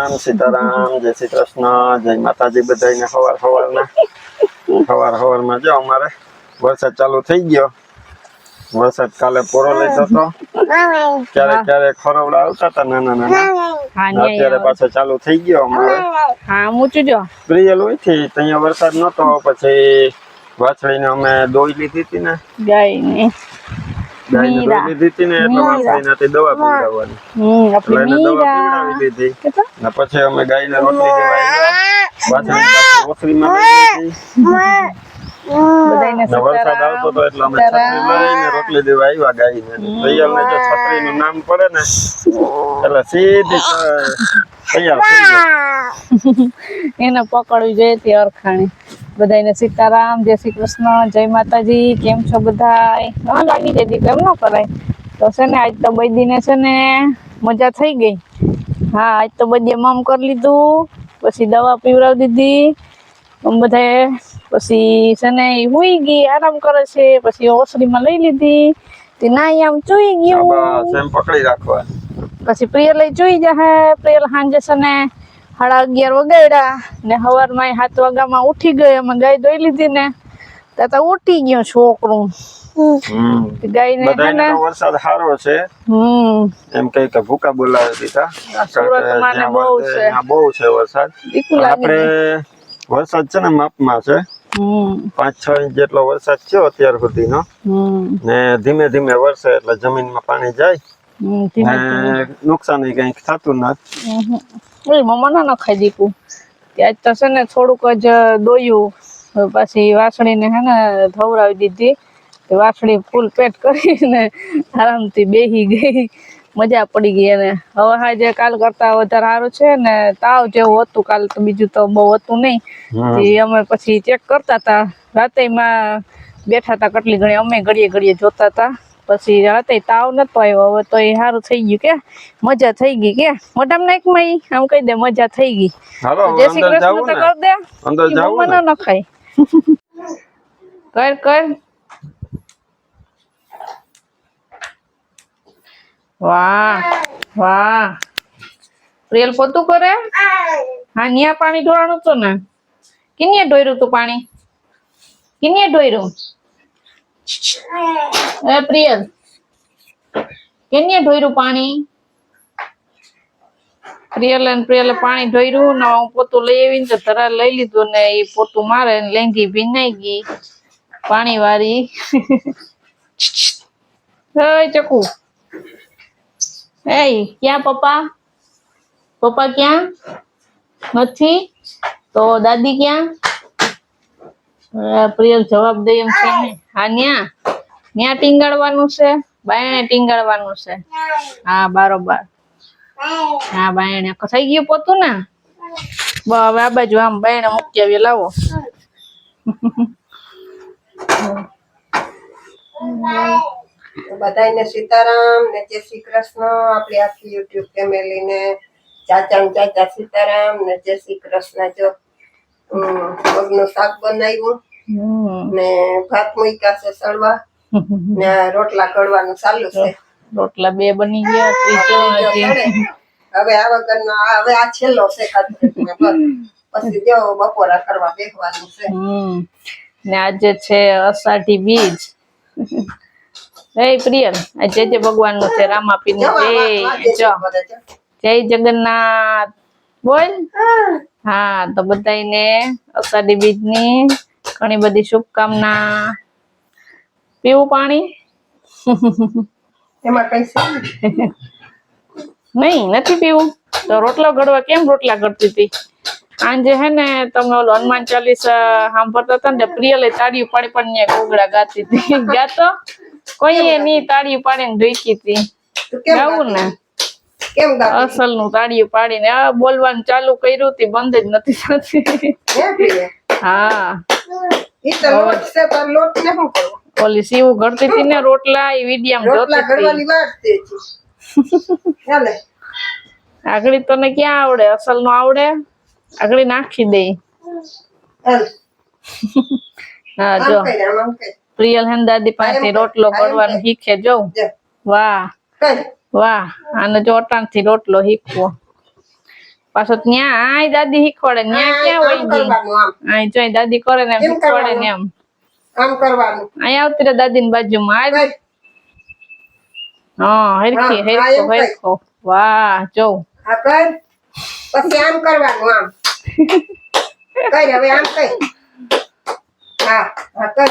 રામ રામ સીતારામ જય શ્રી કૃષ્ણ જય માતાજી બધાને સવાર સવારના સવાર સવારમાં જો અમારે વરસાદ ચાલુ થઈ ગયો વરસાદ કાલે પૂરો લઈ જતો ક્યારેક ક્યારેક ખરોવડા આવતા હતા નાના નાના અત્યારે પાછો ચાલુ થઈ ગયો અમારે હા મૂચું જો પ્રિયલ હોયથી ત્યાં વરસાદ નતો પછી વાછડીને અમે દોઈ લીધી હતી ને ગાય ને ને? ને પછી અમે રોટલી બધાયને ને વરસાદ આવતો હતો એટલે અમે છત્રી લઈને રોટલી દેવા આવ્યા ગાયને. તૈયાર ને જો છત્રી નું નામ પડે ને એટલે સીધી તૈયાર થઈ જાય એને પકડવી જોઈએ તે અરખાણી. બધાયને સીતારામ જય શ્રી કૃષ્ણ જય માતાજી કેમ છો બધા લાગી જતી કેમ ન કરાય. તો છે ને આજ તો બૈદીને છે ને મજા થઈ ગઈ. હા આજ તો બધી મમ કરી લીધું પછી દવા પીવડાવી દીધી. બધાએ પછી છે ને ઈ હુઈ ગઈ આરામ કરે છે પછી ઓસરીમાં લઈ લીધી. તે નાઈ આમ ચૂઈ ગયું. પકડી રાખવા પછી પ્રિયલ જોઈ જાહે પ્રિયલ હાંજે છે ને સાડા અગિયાર વગાડ્યા ને સવારમાં સાત વાગ્યામાં ઉઠી ગઈ અમે ગાય દોઈ લીધી ને. ત્યાં ઉઠી ગયો છોકરું. હમ. ગાય ને બધાને વરસાદ સારો છે. હમ. એમ કઈ કે ભૂકા બોલાવે દીધા. સુરતમાં બહુ છે. બહુ છે વરસાદ. આપણે વરસાદ છે ને માપમાં છે. હમ. પાંચ છ ઇંચ જેટલો વરસાદ થયો અત્યાર સુધીનો. હમ. ને ધીમે ધીમે વરસે એટલે જમીનમાં પાણી જાય. નુકસાન કંઈક થતું નથી મમ્મા ના ખાઈ દીકું ત્યાં તો છે ને થોડુંક જ દોયું. પછી વાસળીને હે ને ધવરાવી દીધી. વાસણી વાસળી ફૂલ પેટ કરીને આરામથી બેહી ગઈ. મજા પડી ગઈ અને હવે હાજે કાલ કરતા વધારે સારું છે ને તાવ જેવું હતું કાલ તો બીજું તો બહુ હતું નહીં. અમે પછી ચેક કરતા હતા. રાતેમાં બેઠા હતા કેટલી ઘણી અમે ઘડીએ ઘડીએ જોતા હતા. પછી રાતે તાવ નતો આવ્યો. હવે તો એ સારું થઈ ગયું કે. મજા થઈ ગઈ કે. મોઢામાં નાખમાં આમ કહી દે મજા થઈ ગઈ. જય શ્રી કૃષ્ણ તો કર દે. અંદર જાવું મમ્મા ને કર કર. વાહ વાહ. રેલ પોતું કરે? હા ન્યા પાણી ઢોળાણું તો ને. કિનિયે ઢોયરું તું પાણી? કિનિયે ઢોર્યું એ પ્રિયલ, કેને ઢોર્યું પાણી? પ્રિયલ અને પ્રિયલે પાણી ઢોર્યું ને હું પોતું લઈ આવીને તો ધરા લઈ લીધું ને એ પોતું મારે ને લેંગી ભીનાઈ ગઈ પાણી વાળી. હે ચકુ, એ ક્યાં પપ્પા? પપ્પા ક્યાં? નથી? તો દાદી ક્યાં? અ, પ્રિયલ જવાબ દે એમ છે હા ન્યા. ન્યા ટીંગાડવાનું છે? બાયણે ટીંગાડવાનું છે? હા બારોબાર. હા બાયણે. થઈ ગયું પોતું ને? હવે આ બાજુ આમ બાયણે મૂકી આવી લાવો. બધાને સીતારામ ને જય શ્રી કૃષ્ણ. આપણી આખી યુટ્યુબ ફેમિલી ને ચાચા ચાચા સીતારામ ને જય શ્રી કૃષ્ણ. જો મગનું શાક બનાવ્યું ને ભાત મૂક્યા છે સળવા. ને રોટલા કડવાનું ચાલુ છે. રોટલા બે બની ગયા ત્રીજો હજી હવે આ વગરનો આ હવે આ છેલ્લો છે પછી જો બપોરા કરવા બેસવાનું છે. ને આજે છે અષાઢી બીજ. હે પ્રિયન જય જે ભગવાનનું છે રામાપી નું જય. જય જગન્નાથ. બોલ. હા તો બધાને અષાઢી બીજની ઘણી બધી શુભકામના. પીવું પાણી? એમાં કઈ નહીં. નહીં નથી પીવું. તો રોટલા ઘડવા કેમ રોટલા ઘડતી હતી? આંજે હે ને તમે ઓલું હનુમાન ચાલીસા સાંભળતા હતા ને પ્રિયલે તાળી પાડી પણ ઘોગડા ગાતી હતી. ગાતો કોઈએ ની તાળી પાડીને ઢોકી હતી. તું ગાવું ને? કેમ? અસલનું તાળી પાડીને આ બોલવાનું ચાલુ કર્યું તે બંધ જ નથી થતી. હે. ઈ તો લોટ છે પણ લોટ ને શું કરવું? ઓલી સીવું ઘડતી હતી ને રોટલા એ વિડીયામ રોટલા ઘડવાની વાત છે ચાલે. આગળ તને ક્યાં આવડે? અસલનું આવડે? આગળી નાખી દે હા જો. પ્રિયલ હેન દાદી પાસે રોટલો ઘડવાનું શીખે જો. વાહ. વાહ આને જો અટાણથી રોટલો શીખવો. પાછો ત્યાં આય દાદી શીખવાડે ત્યાં ક્યાં આમ. આય જોઈ દાદી કરે ને એમ શીખવાડે ને એમ. આમ કરવાનું. અહીંયા આવતી રે દાદી ની બાજુમાં આય કર. હા હરખી હરખો. હરખો. વાહ જો. આ કર. પછી આમ કરવાનું આમ. કર હવે આમ કર. હા હા કર.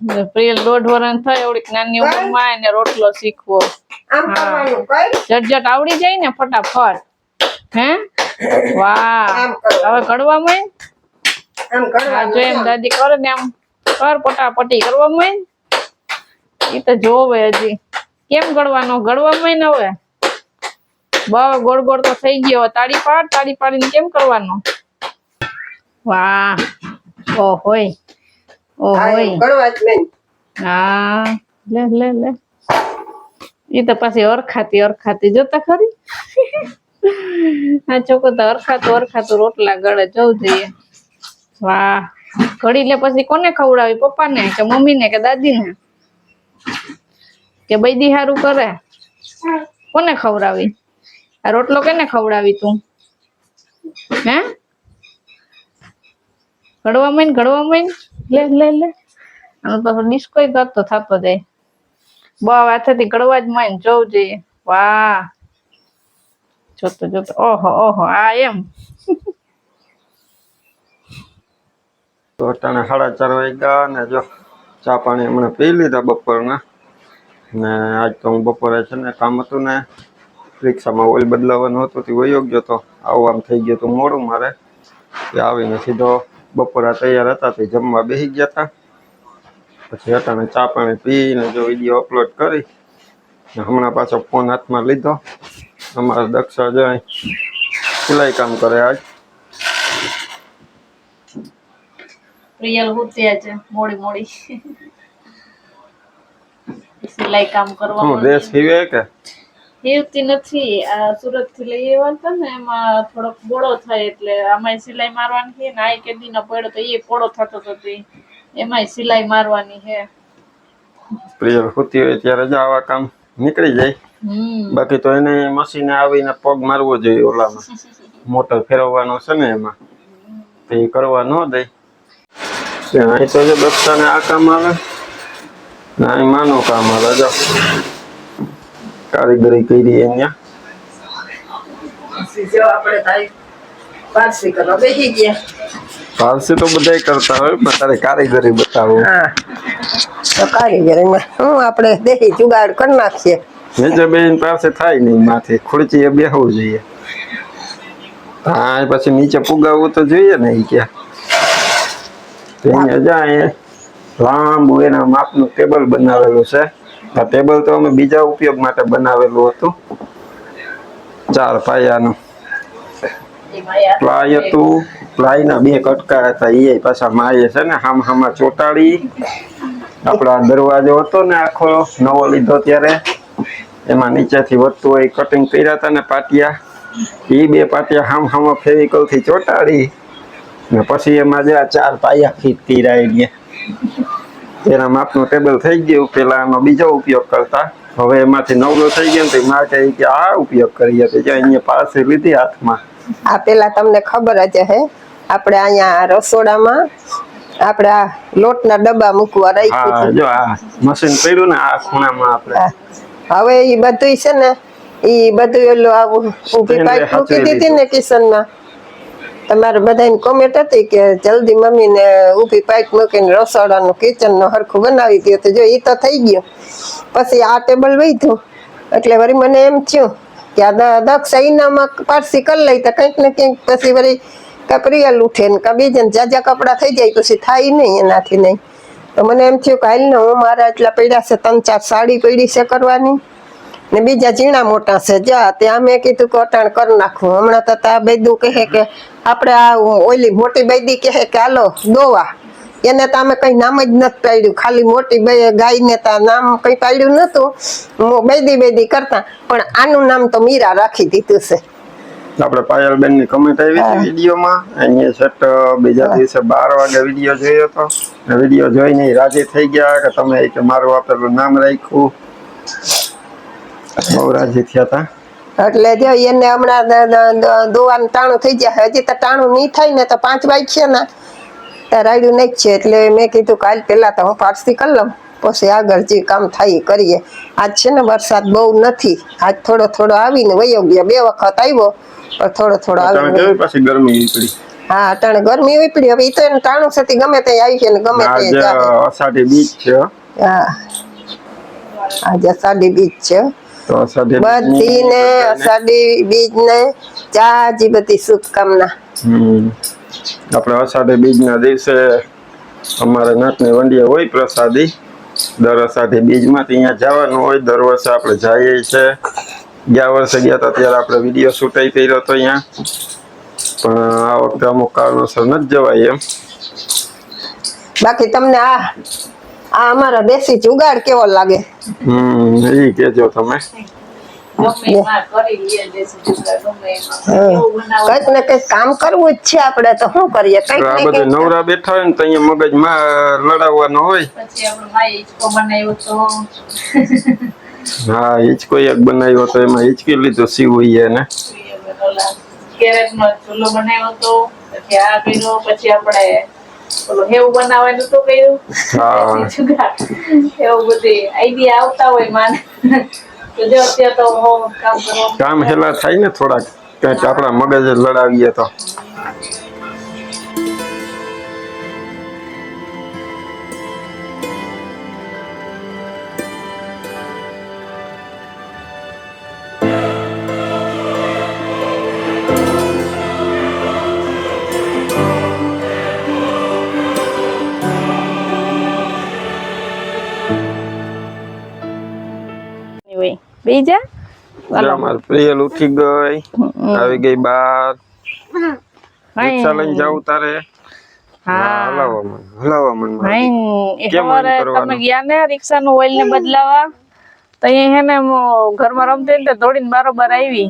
દોઢ વર્ષ થાય એવડી નાની ઉંમરમાં એને રોટલો શીખવો. ઝટઝટ આવડી જાય ને ફટાફટ હે? વાહ. હવે કડવા માં જો એમ દાદી કરે ને આમ કર પટાપટી કરવા માં એ તો જોવે હજી. કેમ ગળવાનો? ગળવા માં હવે? બસ ગોળ ગોળ તો થઈ ગયો. તાળી પાડ તાળી પાડીને કેમ કરવાનો? વાહ. ઓ હોય હા, લે લે લે. ઈ તો પાછી અરખાતી અરખાતી જોતા ખરી? આ છોકરો તો અરખાતું અરખાતું રોટલા ગળે જવું જોઈએ. વાહ. ઘડી લે પછી કોને ખવડાવી? પપ્પાને કે મમ્મીને કે દાદીને? કે બૈદી હારું કરે? કોને ખવડાવી? આ રોટલો કેને ખવડાવી તું? હે? ઘડવા માંડ ઘડવા માંડ. લે લે લે. અને પાછો ડિસ્કો કરતો થતો જાય. બહુ હાથેથી ગળવા જ માં જોવું જોઈએ વાહ. જોતો જોતો. ઓહો ઓહો, આ એમ. તો સાડા ચાર વાગ્યા ને જો ચા પાણી હમણાં પી લીધા બપોરના. ને આજ તો હું બપોરે છે ને કામ હતું ને રિક્ષામાં ઓઇલ બદલાવાનું હતું, તે વયો ગયો તો આવું આમ થઈ ગયું હતું મોડું મારે. આવીને સીધો બપોરા તૈયાર હતા તે જમવા બેસી ગયા હતા પછી અટાણે ચા પાણી પીને જો વીડિયો અપલોડ કરી હમણાં પાછો ફોન હાથમાં લીધો. અમારા દક્ષા જાય સિલાઈ કામ કરે આજ. પ્રિયલ હુત્યા છે મોડી મોડી. સિલાઈ કામ કરવા ડ્રેસ સીવે કે? હેવતી નથી. આ સુરતથી લઈ આવ્યા હતા ને એમાં થોડોક બોળો થાય એટલે આમાંય સિલાઈ મારવાની છે ને આ કેદી નો પડ્યો તો એ પોળો થતો હતો એમાંય સિલાઈ મારવાની છે. પ્રિયર હોતી હોય ત્યારે જ આવા કામ નીકળી જાય. બાકી તો એને મશીને આવીને પગ મારવો જોઈએ ઓલામાં. મોટર ફેરવવાનો છે ને એમાં. તો એ કરવા ન દે. અહીં તો જે બચ્ચાને આ કામ આવે ને અહીં માનું કામ આવે. જો કારીગરી કરી અહીંયા. પારસી તો બધાય કરતા હોય પણ તારે કારીગરી બતાવો. તો કારીગરીમાં હું આપણે દેહી જુગાડ કરી નાખીએ? નીચે બેન પાસે થાય નહીં માથે ખુરચી એ બેહવું જોઈએ. હા પછી નીચે પુગાવવું તો જોઈએ ને એ ક્યાં. તો અહીંયા જાય લાંબુ એના માપનું ટેબલ બનાવેલું છે. આ ટેબલ તો અમે બીજા ઉપયોગ માટે બનાવેલું હતું. ચાર પાયાનું. પ્લાય હતું. પ્લાયના બે કટકા હતા એ પાછા માએ છે ને, હામ હામાં ચોટાડી. આપણા દરવાજો હતો ને આખો, નવો લીધો ત્યારે. એમાં નીચેથી વધતું હોય કટિંગ કર્યા હતા ને પાટિયા. એ બે પાટિયા હામ હામાં ફેવિકલથી ચોટાડી. ને પછી એમાં જે ચાર પાયા ફીટ કર્યા એટલે એના માપનું ટેબલ થઈ ગયું. પેલા આનો બીજો ઉપયોગ કરતા. હવે એમાંથી નવરો થઈ ગયો તો માં કહે કે આ ઉપયોગ કરીએ તો જો અહીંયા પાસે લીધી હાથમાં. આ પેલા તમને ખબર જ હે. આપણે અહીંયા રસોડામાં આપણે આ લોટના ડબ્બા મૂકવા રાખ્યું જો આ મશીન પડ્યું ને આ ખૂણામાં આપણે. હવે એ બધું છે ને એ બધું એલું આવું ઊભી પાઇપ મૂકી દીધી ને કિચનમાં. તમારે બધાની કોમેન્ટ હતી કે જલ્દી મમ્મીને ઊભી પાઇપ મૂકીને રસોડાનું કિચનનું હરખું બનાવી દો તો જો એ તો થઈ ગયું. પછી આ ટેબલ વધ્યું. એટલે વળી મને એમ થયું કે આ દક્ષ અહીંનામાં પારસી કરી લઈ તો કંઈક ને કંઈક પછી વળી કા પ્રિયલ ઉઠે ને કા બીજે જાજા કપડાં થઈ જાય પછી થાય નહીં એનાથી નહીં. તો મને એમ થયું કે હાલ ને હું મારા એટલા પડ્યા છે, ત્રણ ચાર સાડી પડી છે કરવાની. ને બીજા ઝીણા મોટા છે. જા ત્યાં મેં કીધું કે અટાણ કરી નાખું. હમણાં તો તા બૈદું કહે કે આપણે આ ઓલી મોટી બેદી કહે કે હાલો દોવા. એને તો અમે કઈ નામ જ નથી પાડ્યું. ખાલી મોટી બે ગાયને તો નામ કઈ પાડ્યું નતું બેદી બેદી કરતા. પણ આનું નામ તો મીરા રાખી દીધું છે. આપણે પાયલબેનની કમેન્ટ આવી. હતી વિડીયોમાં. અહીંયા સેટ બીજા દિવસે બાર વાગે વીડિયો જોયો હતો વીડિયો જોઈને રાજી થઈ ગયા કે તમે કે મારું આપેલું નામ રાખ્યું. બહુ થયા હતા? એટલે જો એને હમણાં દોવાનું ટાણું થઈ જાય હજી તો ટાણું નહીં થાય ને તો પાંચ વાગશે ને. ત્યાં રાયડું નહીં છે. એટલે મેં કીધું કાલ પેલા તો હું પારસી કરી લઉં. પછી આગળ જે કામ થાય કરીએ. આજ છે ને વરસાદ બહુ નથી. આજ થોડો થોડો આવીને વયો ગયો. બે વખત આવ્યો પણ થોડો થોડો આવ્યો આવીને પાછી ગરમી પડી? હા અટાણે ગરમી ઉપડી હવે ઈ તો એને ટાણું સાથે ગમે તે આવી છે ને ગમે તે અષાઢી બીજ છે. હા. આજે સાડી બીજ છે. તો અષાઢી બધી ને અષાઢી બીજ ને ચાજી બધી શુભકામના. આપણે અષાઢી બીજ ના દિવસે અમારે નાતની વંડીએ હોય પ્રસાદી. દર અષાઢી બીજમાં ત્યાં જવાનું હોય દર વર્ષે આપણે જઈએ છે. ગયા વર્ષે ગયા હતા ત્યારે આપણે વીડિયો શૂટાઈ કર્યો હતો અહીંયા. પણ આ વખતે અમુક કારણોસર નથી જવાય એમ. બાકી તમને આ આ અમારા દેશી જુગાડ કેવો લાગે? હમ એ કેજો તમે. કંઈક ને કંઈક કામ કરવું જ છે આપણે તો શું કરીએ? કંઈક આ ને કંઈક નવરા બેઠા હોય ને તો અહીંયા મગજમાં લડાવવાનો હોય. પછી આપણે માએ હિંચકો બનાવ્યો હા હિચકો એક બનાવ્યો તો એમાં હિચકી લીધો સીવું એને ઓલા કેરેટનો ચૂલો બનાવ્યો તો પછી આ કર્યો પછી આપણે ઓલું હેવું બનાવવાનું તો કર્યું. જુગાડ. એવું બધી આઈડિયા આવતા હોય માને. તો જો અત્યારે તો કામ કરવા કામ હેલા થાય ને થોડાક. કંઈક આપણા મગજ લડાવીએ તો. બીજા જો અમારી પ્રિયલ ઉઠી ગઈ. આવી ગઈ બાર રિક્ષા લઈને જાવ તારે. હા, હલાવો મન. હલાવો મારી. તમે ગયા ને રિક્ષા નું ઓઇલ ને બદલાવા? તો અહીંયા હે ને ઘરમાં રમતી ને દોડીને બારોબાર આવી.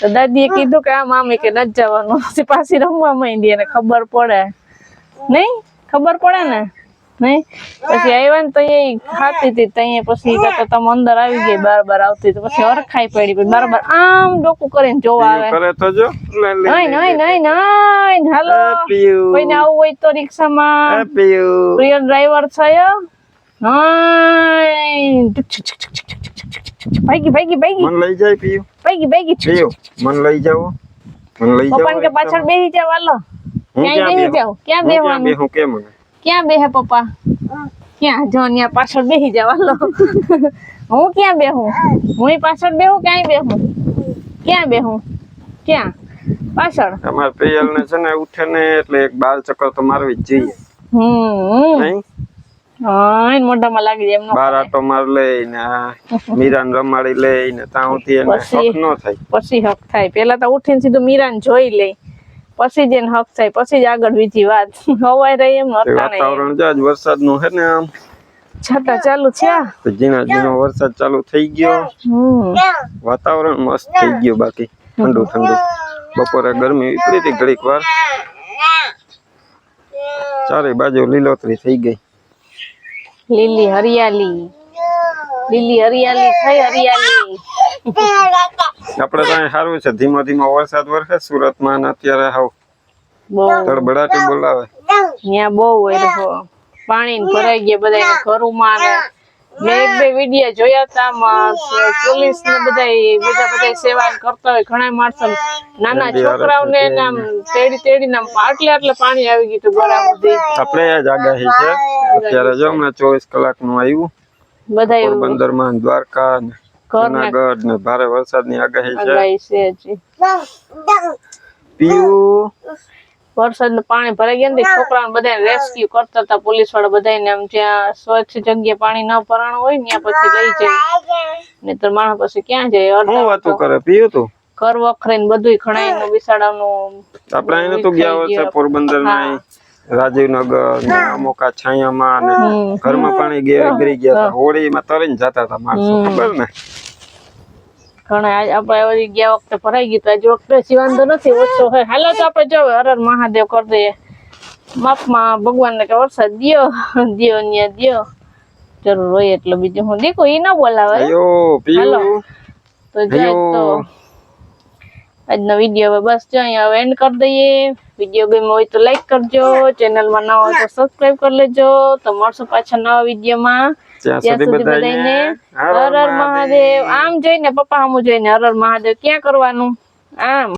તો દાદીએ કીધું કે આ મામી કે નથી જવાનું. પાછી રમવા માંડી એને ખબર પડે. નહીં? ખબર પડે ને? નહીં પછી આવ્યા ને તો અહીંયા ખાતી હતી તો અહીંયા પછી કાં તો તમે અંદર આવી ગઈ બાર બાર આવતી તો પછી હરખાઈ પડી પછી બારોબાર આમ ડોકું કરીને જોવા આવે કરે તો જો લે, લે, નહીં લે, નહીં લે. નહીં નહીં હાલો એ પિયુ. કોઈને આવું હોય તો રિક્ષામાં એ પિયુ. પ્રિય ડ્રાઈવર થયો ભાગી ભાગી ભાગી મન લઈ જાય પિયુ ભાગી ભાગી પિયુ મન લઈ જાઓ મન લઈ જાઓ પપ્પાને કે પાછળ બેસી જાવ હાલો હું ક્યાંય બેસી ક્યાં બેહું? જાવ ક્યાં હું ક્યાં બેહવાનું બેહું કે મને ક્યાં બેહે પપ્પા? ક્યાં? જો ત્યાં પાછળ બેસી જવા લો હું ક્યાં બેહું? હું પાછળ બેહું ક્યાંય બેહું? ક્યાં બેહું? ક્યાં? પાછળ? અમાર પ્રિયલ ને છે ને ઉઠે ને એટલે એક બાલ ચક્કર તો મારવી જ જોઈએ. હમ. નહીં? હા એને મોઢામાં લાગી જાય એમ ન તો માર લઈને મીરાન રમાડી લઈને તાઉથી એને પછી- હક નો થાય. પછી હક થાય. પેલા તો ઉઠીને સીધું મીરાન જોઈ લે. પછી જ એને હક થાય પછી જ આગળ બીજી વાત. હવાય રહી એમ વાતાવરણ જ વરસાદનું હે ને આમ. છતાં ચાલુ છે તો ઝીણા વરસાદ ચાલુ થઈ ગયો વાતાવરણ મસ્ત થઈ ગયું બાકી ઠંડુ ઠંડુ. બપોરે ગરમી ઉપડી હતી ઘડીક વાર. ચારે બાજુ લીલોતરી થઈ ગઈ. લીલી હરિયાલી. લીલી હરિયાલી થઈ હરિયાલી. આપણે તો સારું છે. ધીમો ધીમો વરસાદ વરસે સુરતમાં અત્યારે હાવ તડબડાટી બોલાવે. ત્યાં બહુ હોય પાણી ભરાઈ ગયા બધા ઘરોમાં મેં એક બે વીડિયો જોયા હતા પોલીસ ને બધા બધા બધા સેવા કરતા હોય ઘણા માણસો. નાના છોકરાઓને ને આમ તેડી તેડી આમ આટલે આટલે પાણી આવી ગયું બરાબર. આપણે જ આગાહી છે. અત્યારે જો હમણાં ચોવીસ કલાકનું આવ્યું. બધા એવું માં દ્વારકા ને જુનાગઢ ને ભારે વરસાદની આગાહી છે. પીવું વરસાદનું પાણી ભરાઈ ગયા ને તે છોકરાઓને બધા રેસ્ક્યુ કરતા હતા પોલીસવાળા બધાને આમ જ્યાં સ્વચ્છ જગ્યા પાણી ન ભરાણું હોય ને ત્યાં પછી લઈ જાય. નહીતર માણસ પછી ક્યાં જાય? શું વાતો કરે? પીયું તું? કર વખરે ને બધું ખણાઈ બિસાડાનું આપણે અહીં નતું ગયા વર્ષે પોરબંદરમાં રાજીવનગર ને અમુક આ છાયામાં ને ઘરમાં પાણી ગયા ગરી ગયા હતા. હોળીમાં તરીને જતા હતા માણસો ખબર ને? ઘણા આપણે વળી ગયા વખતે ભરાઈ ગયું આજ વખતે હજી વાંધો નથી ઓછો હોય. હાલો તો આપણે જો હર હર મહાદેવ કરી દઈએ. માપમાં ભગવાનને કે વરસાદ દિયો દ્યો ન્યા દિયો. જરૂર હોય એટલે બીજું હું દીકું એ ના બોલાવે. હાલો. તો જાય તો. આજનો વીડિયો બસ જો અહીંયા હવે એન્ડ કરી દઈએ. વીડિયો ગમ્યો હોય તો લાઈક કરજો ચેનલમાં નવા હોય તો સબસ્ક્રાઇબ કરી લેજો. તો મળશું પાછા નવા વિડીયોમાં ત્યાં સુધી બધાને હર હર મહાદેવ. આમ જોઈને પપ્પા આમ જોઈને હર હર મહાદેવ. ક્યાં કરવાનું? આમ.